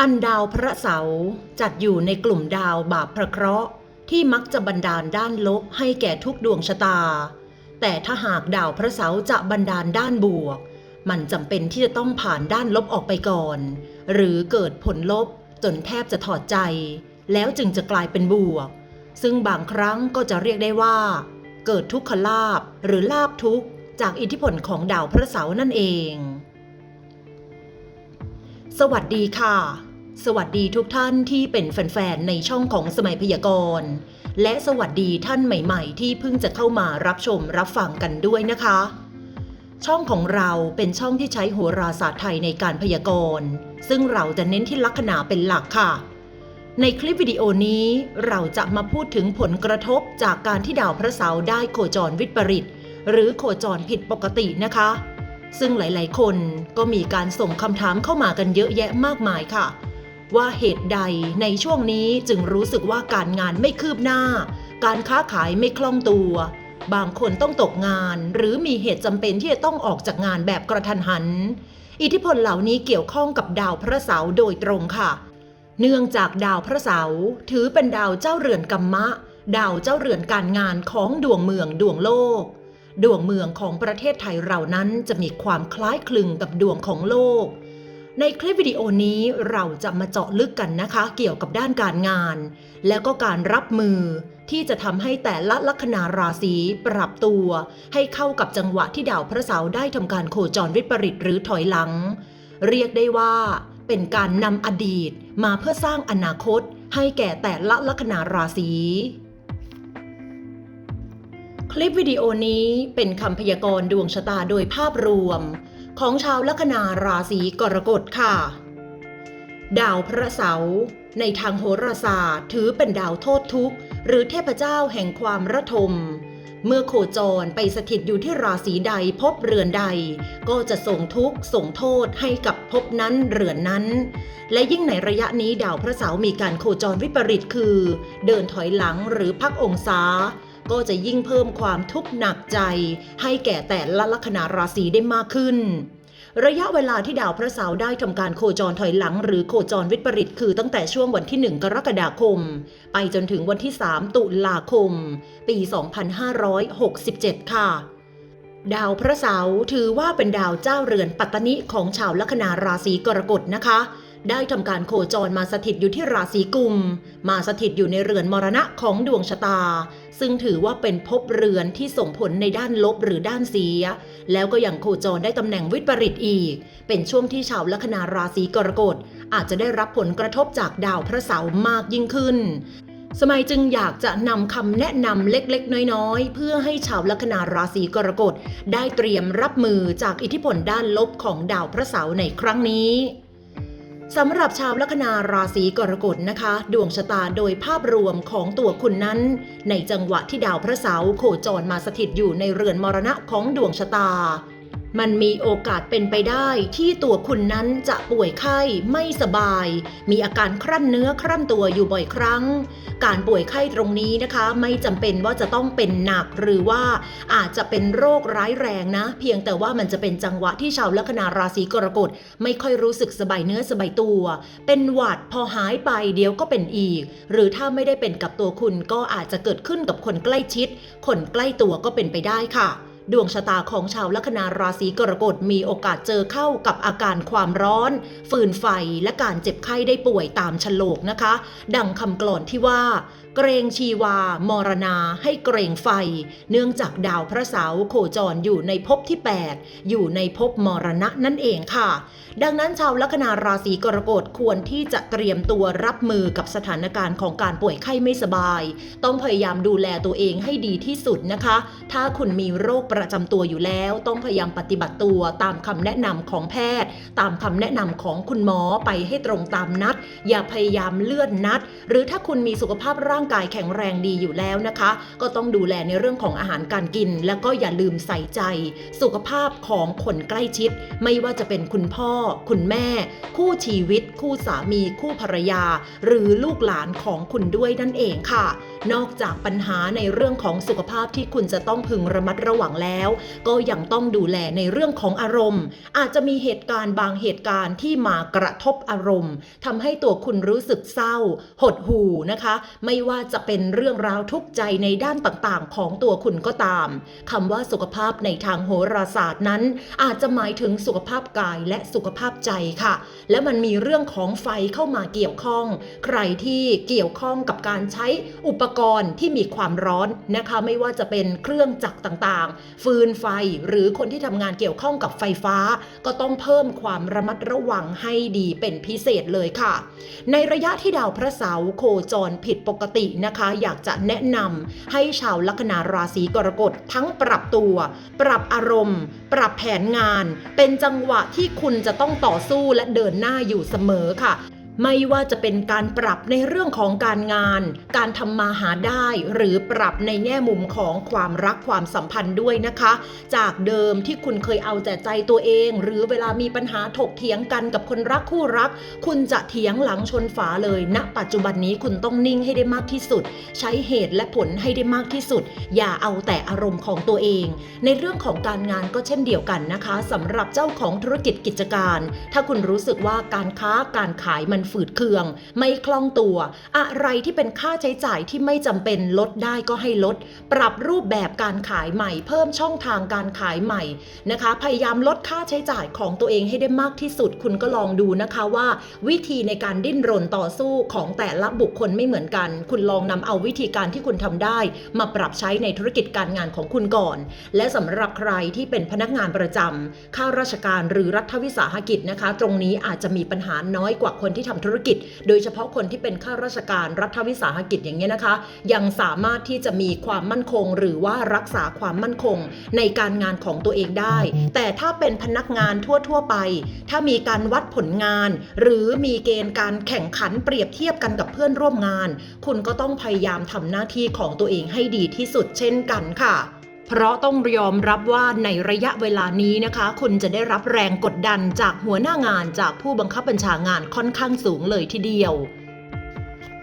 อันดาวพระเสาร์จัดอยู่ในกลุ่มดาวบาปพระเคราะห์ที่มักจะบันดาลด้านลบให้แก่ทุกดวงชะตา แต่ถ้าหากดาวพระเสาร์จะบันดาลด้านบวก มันจำเป็นที่จะต้องผ่านด้านลบออกไปก่อน หรือเกิดผลลบจนแทบจะถอดใจ แล้วจึงจะกลายเป็นบวก ซึ่งบางครั้งก็จะเรียกได้ว่า เกิดทุกขลาบหรือลาบทุกจากอิทธิพลของดาวพระเสาร์นั่นเอง สวัสดีค่ะ สวัสดีทุกท่านที่เป็นแฟนๆ ในช่องของสมัยพยากรณ์ และสวัสดีท่านใหม่ๆ ที่เพิ่งจะเข้ามารับชมรับฟังกันด้วยนะคะ ช่องของเราเป็นช่องที่ใช้โหราศาสตร์ไทยในการพยากรณ์ ซึ่งเราจะเน้นที่ลัคนาเป็นหลักค่ะ ในคลิปวิดีโอนี้เราจะมาพูดถึงผลกระทบจากการที่ดาวพระเสาร์ได้โคจรวิปริต หรือโคจรผิดปกตินะคะ ซึ่งหลายๆ คนก็มีการส่งคำถามเข้ามากันเยอะแยะมากมายค่ะ ว่าเหตุใดในช่วงนี้จึงรู้สึกว่าการงานไม่คืบหน้า การค้าขายไม่คล่องตัว บางคนต้องตกงาน หรือมีเหตุจำเป็นที่จะต้องออกจากงานแบบกระทันหัน อิทธิพลเหล่านี้เกี่ยวข้องกับดาวพระเสาร์โดยตรงค่ะ เนื่องจากดาวพระเสาร์ถือเป็นดาวเจ้าเรือนกัมมะ ดาวเจ้าเรือนการงานของดวงเมืองดวงโลก ดวงเมืองของประเทศไทยเรานั้นจะมีความคล้ายคลึงกับดวงของโลก ในคลิปวิดีโอนี้เราจะมาเจาะลึกกันนะคะ เกี่ยวกับด้านการงาน แล้วก็การรับมือ ที่จะทำให้แต่ละลัคนาราศีปรับตัว ให้เข้ากับจังหวะที่ดาวพระเสาร์ได้ทำการโคจรวิปริตหรือถอยหลัง เรียกได้ว่า เป็นการนำอดีตมาเพื่อสร้างอนาคต ให้แก่แต่ละลัคนาราศีคลิปวิดีโอนี้เป็นคำพยากรณ์ดวงชะตาโดยภาพรวม ของชาวลัคนาราศีกรกฎค่ะ ดาวพระเสาร์ในทางโหราศาสตร์ถือเป็นดาวโทษทุกข์ หรือเทพเจ้าแห่งความระทม เมื่อโคจรไปสถิตอยู่ที่ราศีใดพบเรือนใด ก็จะส่งทุกข์ส่งโทษให้กับภพนั้นเรือนนั้น และยิ่งในระยะนี้ดาวพระเสาร์มีการโคจรวิปริตคือ เดินถอยหลังหรือพักองศา ก็จะยิ่งเพิ่มความทุกข์หนักใจ ให้แก่แต่ละลัคนาราศีได้มากขึ้น ระยะเวลาที่ดาวพระเสาร์ได้ทำการโคจรถอยหลัง หรือโคจรวิปริตคือตั้งแต่ช่วงวันที่ 1 กรกฎาคม ไปจนถึงวันที่ 3 ตุลาคม ปี 2567 ค่ะดาวพระเสาร์ถือว่าเป็นดาวเจ้าเรือนปัตตนิของชาวลัคนาราศีกรกฎนะคะ ได้ทำการโคจรมาสถิตอยู่ที่ราศีกุม มาสถิตอยู่ในเรือนมรณะของดวงชะตา ซึ่งถือว่าเป็นภพเรือนที่ส่งผลในด้านลบหรือด้านเสีย แล้วก็ยังโคจรได้ตำแหน่งวิปริตอีก เป็นช่วงที่ชาวลัคนาราศีกรกฎอาจจะได้รับผลกระทบจากดาวพระเสาร์มากยิ่งขึ้นสมัยจึงอยากจะนำคำแนะนำเล็กๆ น้อยๆ เพื่อให้ชาวลัคนาราศีกรกฎได้เตรียมรับมือจากอิทธิพลด้านลบของดาวพระเสาร์ในครั้งนี้ สำหรับชาวลัคนาราศีกรกฎนะคะ ดวงชะตาโดยภาพรวมของตัวคุณนั้น ในจังหวะที่ดาวพระเสาร์โคจรมาสถิตอยู่ในเรือนมรณะของดวงชะตา มันมีโอกาสเป็นไปได้ที่ตัวคุณนั้นจะป่วยไข้ไม่สบาย มีอาการครั่นเนื้อครั่นตัวอยู่บ่อยครั้ง การป่วยไข้ตรงนี้นะคะ ไม่จำเป็นว่าจะต้องเป็นหนักหรือว่าอาจจะเป็นโรคร้ายแรงนะ เพียงแต่ว่ามันจะเป็นจังหวะที่ชาวลัคนาราศีกรกฎไม่ค่อยรู้สึกสบายเนื้อสบายตัว เป็นหวัดพอหายไปเดี๋ยวก็เป็นอีก หรือถ้าไม่ได้เป็นกับตัวคุณก็อาจจะเกิดขึ้นกับคนใกล้ชิด คนใกล้ตัวก็เป็นไปได้ค่ะ ดวงชะตาของชาวลัคนาราศีกรกฎมีโอกาสเจอเข้ากับอาการความร้อนฟืนไฟและการเจ็บไข้ได้ป่วยตามฉลกนะคะ ดังคำกลอนที่ว่า เกรงชีวามรณาให้เกรงไฟ เนื่องจากดาวพระเสาร์โคจรอยู่ในภพที่ 8 อยู่ในภพมรณะนั่นเองค่ะ ดังนั้นชาวลัคนาราศีกรกฎควรที่จะเตรียมตัวรับมือกับสถานการณ์ของการป่วยไข้ไม่สบาย ต้องพยายามดูแลตัวเองให้ดีที่สุดนะคะ ถ้าคุณมีโรคประจำตัวอยู่แล้ว ต้องพยายามปฏิบัติตัวตามคำแนะนำของแพทย์ ตามคำแนะนำของคุณหมอไปให้ตรงตามนัด อย่าพยายามเลื่อนนัด หรือถ้าคุณมีสุขภาพร่างางกายแข็งแรงดีอยู่แล้วนะคะ ก็ต้องดูแลในเรื่องของอาหารการกิน แล้วก็อย่าลืมใส่ใจ สุขภาพของคนใกล้ชิด ไม่ว่าจะเป็นคุณพ่อ คุณแม่ คู่ชีวิต คู่สามี คู่ภรรยา หรือลูกหลานของคุณด้วยนั่นเองค่ะ นอกจากปัญหาในเรื่องของสุขภาพที่คุณจะต้องพึงระมัดระวังแล้ว ก็ยังต้องดูแลในเรื่องของอารมณ์ อาจจะมีเหตุการณ์บางเหตุการณ์ที่มากระทบอารมณ์ทำให้ตัวคุณรู้สึกเศร้า หดหู่นะคะ ไม่ว่าว่าจะเป็นเรื่องราวทุกข์ใจในด้านต่างๆ ของตัวคุณก็ตามคำว่าสุขภาพในทางโหราศาสตร์นั้น อาจจะหมายถึงสุขภาพกายและสุขภาพใจค่ะ และมันมีเรื่องของไฟเข้ามาเกี่ยวข้อง ใครที่เกี่ยวข้องกับการใช้อุปกรณ์ที่มีความร้อนนะคะ ไม่ว่าจะเป็นเครื่องจักรต่างๆ ฟืนไฟหรือคนที่ทำงานเกี่ยวข้องกับไฟฟ้า ก็ต้องเพิ่มความระมัดระวังให้ดีเป็นพิเศษเลยค่ะ ในระยะที่ดาวพระเสาร์โคจรผิดปกตินะคะ อยากจะแนะนำให้ชาวลัคนาราศีกรกฎทั้งปรับตัว ปรับอารมณ์ ปรับแผนงาน เป็นจังหวะที่คุณจะต้องต่อสู้และเดินหน้าอยู่เสมอค่ะ ไม่ว่าจะเป็นการปรับในเรื่องของการงาน การทำมาหาได้ หรือปรับในแง่มุมของความรักความสัมพันธ์ด้วยนะคะ จากเดิมที่คุณเคยเอาแต่ใจตัวเอง หรือเวลามีปัญหาถกเถียงกันกับคนรักคู่รัก คุณจะเถียงหลังชนฝาเลยณปัจจุบันนี้คุณต้องนิ่งให้ได้มากที่สุด ใช้เหตุและผลให้ได้มากที่สุด อย่าเอาแต่อารมณ์ของตัวเอง ในเรื่องของการงานก็เช่นเดียวกันนะคะสำหรับเจ้าของธุรกิจกิจการ ถ้าคุณรู้สึกว่าการค้าการขายมันฝืดเคือง ไม่คล่องตัว อะไรที่เป็นค่าใช้จ่ายที่ไม่จำเป็นลดได้ก็ให้ลด ปรับรูปแบบการขายใหม่ เพิ่มช่องทางการขายใหม่นะคะ พยายามลดค่าใช้จ่ายของตัวเองให้ได้มากที่สุด คุณก็ลองดูนะคะว่า วิธีในการดิ้นรนต่อสู้ของแต่ละบุคคลไม่เหมือนกัน คุณลองนำเอาวิธีการที่คุณทำได้ มาปรับใช้ในธุรกิจการงานของคุณก่อน และสำหรับใครที่เป็นพนักงานประจำข้าราชการหรือรัฐวิสาหกิจนะคะ ตรงนี้อาจจะมีปัญหาน้อยกว่าคนที่ทำธุรกิจ โดยเฉพาะคนที่เป็นข้าราชการรัฐวิสาหกิจอย่างเงี้ยนะคะ ยังสามารถที่จะมีความมั่นคง หรือว่ารักษาความมั่นคงในการงานของตัวเองได้ แต่ถ้าเป็นพนักงานทั่ว ๆ ไป ถ้ามีการวัดผลงาน หรือมีเกณฑ์การแข่งขันเปรียบเทียบกันกับเพื่อนร่วมงาน คุณก็ต้องพยายามทำหน้าที่ของตัวเองให้ดีที่สุดเช่นกันค่ะ เพราะต้องยอมรับว่าในระยะเวลานี้นะคะ คุณจะได้รับแรงกดดันจากหัวหน้างานจากผู้บังคับบัญชางานค่อนข้างสูงเลยทีเดียว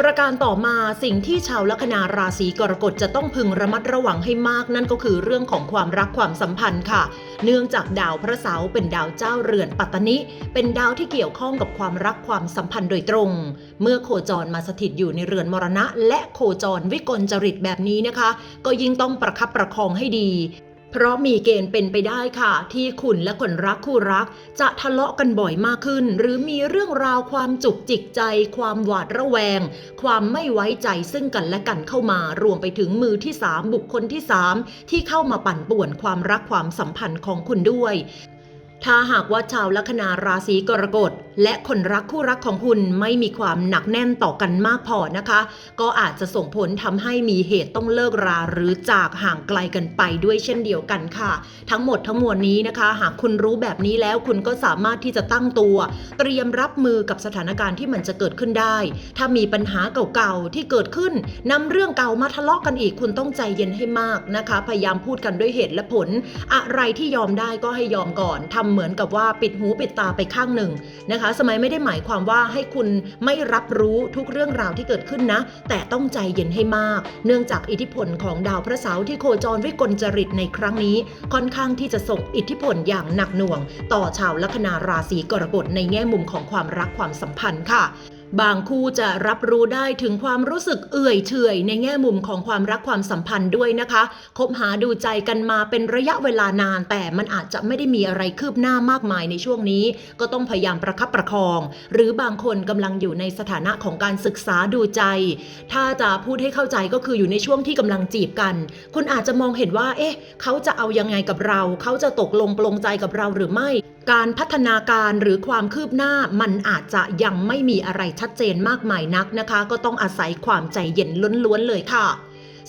ประการต่อมาสิ่งที่ชาวลัคนาราศีกรกฎจะต้องพึงระมัดระวังให้มากนั่นก็คือเรื่องของความรักความสัมพันธ์ค่ะ เนื่องจากดาวพระเสาร์เป็นดาวเจ้าเรือนปัตตนิ เป็นดาวที่เกี่ยวข้องกับความรักความสัมพันธ์โดยตรง เมื่อโคจรมาสถิตอยู่ในเรือนมรณะ และโคจรวิกลจริตแบบนี้นะคะ ก็ยิ่งต้องประคับประคองให้ดี เพราะมีเกณฑ์เป็นไปได้ค่ะ ที่คุณและคนรักคู่รัก จะทะเลาะกันบ่อยมากขึ้น หรือมีเรื่องราวความจุกจิกใจ ความหวาดระแวง ความไม่ไว้ใจซึ่งกันและกันเข้ามารวมไปถึงมือที่ 3 บุคคลที่ 3 ที่เข้ามาปั่นป่วนความรักความสัมพันธ์ของคุณด้วย ถ้าหากว่าชาวลัคนาราศีกรกฎและคนรักคู่รักของคุณไม่มีความหนักแน่นต่อกันมากพอนะคะ ก็อาจจะส่งผลทำให้มีเหตุต้องเลิกราหรือจากห่างไกลกันไปด้วยเช่นเดียวกันค่ะ ทั้งหมดทั้งมวลนี้นะคะ หากคุณรู้แบบนี้แล้วคุณก็สามารถที่จะตั้งตัว เตรียมรับมือกับสถานการณ์ที่มันจะเกิดขึ้นได้ ถ้ามีปัญหาเก่าๆที่เกิดขึ้นนำเรื่องเก่ามาทะเลาะกันอีกคุณต้องใจเย็นให้มากนะคะ พยายามพูดกันด้วยเหตุและผล อะไรที่ยอมได้ก็ให้ยอมก่อนทำเหมือนกับว่าปิดหูปิดตาไปข้างหนึ่งนะคะสมัยไม่ได้หมายความว่าให้คุณไม่รับรู้ทุกเรื่องราวที่เกิดขึ้นนะ แต่ต้องใจเย็นให้มาก เนื่องจากอิทธิพลของดาวพระเสาร์ที่โคจรวิกลจริตในครั้งนี้ ค่อนข้างที่จะส่งอิทธิพลอย่างหนักหน่วง ต่อชาวลัคนาราศีกรกฎในแง่มุมของความรักความสัมพันธ์ค่ะ บางคู่จะรับรู้ได้ถึงความรู้สึกเอื่อยเฉยในแง่มุมของความรักความสัมพันธ์ด้วยนะคะ คบหาดูใจกันมาเป็นระยะเวลานาน แต่มันอาจจะไม่ได้มีอะไรคืบหน้ามากมายในช่วงนี้ ก็ต้องพยายามประคับประคอง หรือบางคนกำลังอยู่ในสถานะของการศึกษาดูใจ ถ้าจะพูดให้เข้าใจก็คืออยู่ในช่วงที่กำลังจีบกัน คุณอาจจะมองเห็นว่า เอ๊ะ เขาจะเอายังไงกับเรา เขาจะตกลงปลงใจกับเราหรือไม่ การพัฒนาการหรือความคืบหน้ามันอาจจะยังไม่มีอะไรชัดเจนมากมายนักนะคะ ก็ต้องอาศัยความใจเย็นล้วนๆเลยค่ะ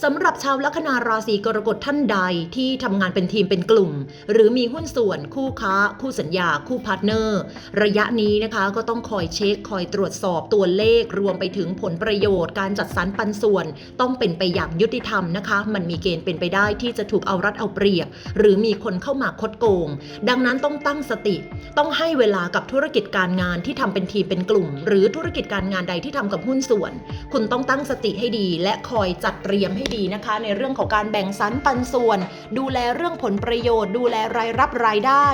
สำหรับชาวลัคนาราศีกรกฎท่านใดที่ทำงานเป็นทีมเป็นกลุ่ม หรือมีหุ้นส่วนคู่ค้า คู่สัญญา คู่พาร์ทเนอร์ ระยะนี้นะคะก็ต้องคอยเช็ค คอยตรวจสอบตัวเลข รวมไปถึงผลประโยชน์ การจัดสรรปันส่วน ต้องเป็นไปอย่างยุติธรรมนะคะ มันมีเกณฑ์เป็นไปได้ที่จะถูกเอารัดเอาเปรียบ หรือมีคนเข้ามาคดโกง ดังนั้นต้องตั้งสติ ต้องให้เวลากับธุรกิจการงานที่ทำเป็นทีมเป็นกลุ่ม หรือธุรกิจการงานใดที่ทำกับหุ้นส่วน คุณต้องตั้งสติให้ดี และคอยจัดเตรียมให้ดีนะคะ ในเรื่องของการแบ่งสรรปันส่วน ดูแลเรื่องผลประโยชน์ ดูแลรายรับรายได้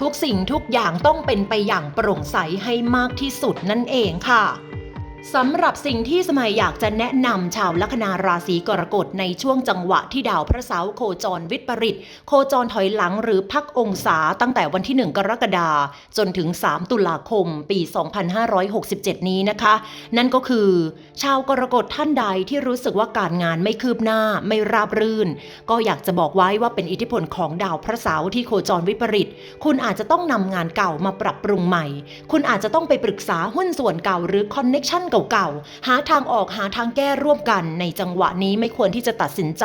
ทุกสิ่งทุกอย่างต้องเป็นไปอย่างโปร่งใสให้มากที่สุดนั่นเองค่ะ สำหรับสิ่งที่สมัยอยากจะแนะนำชาวลัคนาราศีกรกฎในช่วงจังหวะที่ดาวพระเสาร์โคจรวิปริต โคจรถอยหลังหรือพักองศาตั้งแต่วันที่ 1 กรกฎาคมจนถึง 3 ตุลาคม ปี 2567 นี้นะคะ นั่นก็คือ ชาวกรกฎท่านใดที่รู้สึกว่าการงานไม่คืบหน้าไม่ราบรื่น ก็อยากจะบอกไว้ว่าเป็นอิทธิพลของดาวพระเสาร์ที่โคจรวิปริต คุณอาจจะต้องนำงานเก่ามาปรับปรุงใหม่ คุณอาจจะต้องไปปรึกษาหุ้นส่วนเก่าหรือคอนเน็ชันเก่าๆ หาทางออกหาทางแก้ร่วมกัน ในจังหวะนี้ไม่ควรที่จะตัดสินใจ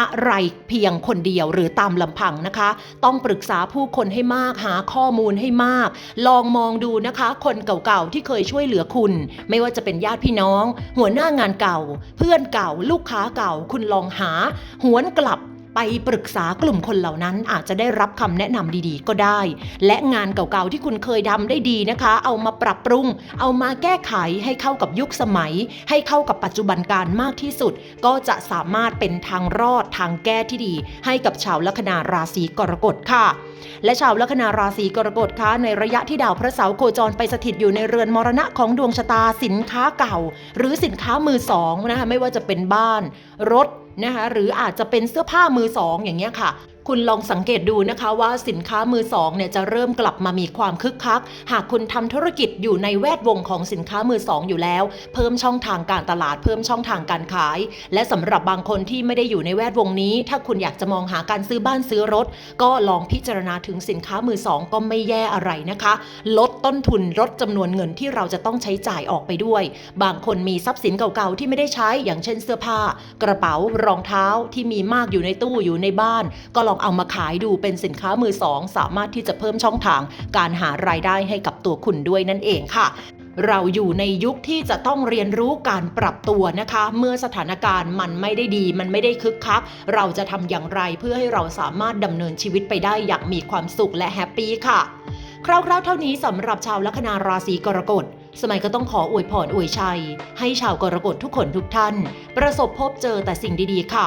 อะไรเพียงคนเดียวหรือตามลำพังนะคะ ต้องปรึกษาผู้คนให้มากหาข้อมูลให้มาก ลองมองดูนะคะ คนเก่าๆ ที่เคยช่วยเหลือคุณ ไม่ว่าจะเป็นญาติพี่น้อง หัวหน้างานเก่า เพื่อนเก่า ลูกค้าเก่า คุณลองหา หวนกลับ ไปปรึกษากลุ่มคนเหล่านั้นอาจจะได้รับคำแนะนำดีๆ ก็ได้ และงานเก่าๆที่คุณเคยทำได้ดีนะคะ เอามาปรับปรุง เอามาแก้ไขให้เข้ากับยุคสมัย ให้เข้ากับปัจจุบันการมากที่สุด ก็จะสามารถเป็นทางรอดทางแก้ที่ดี ให้กับชาวลัคนาราศีกรกฎค่ะ และชาวลัคนาราศีกรกฎคะในระยะที่ดาวพระเสาร์โคจรไปสถิตอยู่ในเรือนมรณะของดวงชะตาสินค้าเก่า หรือสินค้ามือสองนะคะไม่ว่าจะเป็นบ้าน รถ นะคะหรืออาจจะเป็นเสื้อผ้ามือสองอย่างเงี้ยค่ะ คุณลองสังเกตดูนะคะว่าสินค้ามือสองเนี่ยจะเริ่มกลับมามีความคึกคัก หากคุณทำธุรกิจอยู่ในแวดวงของสินค้ามือสองอยู่แล้ว เพิ่มช่องทางการตลาดเพิ่มช่องทางการขาย และสำหรับบางคนที่ไม่ได้อยู่ในแวดวงนี้ ถ้าคุณอยากจะมองหาการซื้อบ้านซื้อรถ ก็ลองพิจารณาถึงสินค้ามือสองก็ไม่แย่อะไรนะคะ ลดต้นทุนลดจำนวนเงินที่เราจะต้องใช้จ่ายออกไปด้วย บางคนมีทรัพย์สินเก่าๆที่ไม่ได้ใช้อย่างเช่นเสื้อผ้า กระเป๋ารองเท้าที่มีมากอยู่ในตู้อยู่ในบ้านก็ลองเอามาขายดูเป็นสินค้ามือสองสามารถที่จะเพิ่มช่องทางการหารายได้ให้กับตัวคุณด้วยนั่นเองค่ะเราอยู่ในยุคที่จะต้องเรียนรู้การปรับตัวนะคะ เมื่อสถานการณ์มันไม่ได้ดี มันไม่ได้คึกคัก เราจะทำอย่างไรเพื่อให้เราสามารถดำเนินชีวิตไปได้อย่างมีความสุขและแฮปปี้ค่ะ คร่าวๆเท่านี้สำหรับชาวลัคนาราศีกรกฎสมัยก็ต้องขออวยพรอวยชัย ให้ชาวกรกฎทุกคนทุกท่าน ประสบพบเจอแต่สิ่งดีๆค่ะ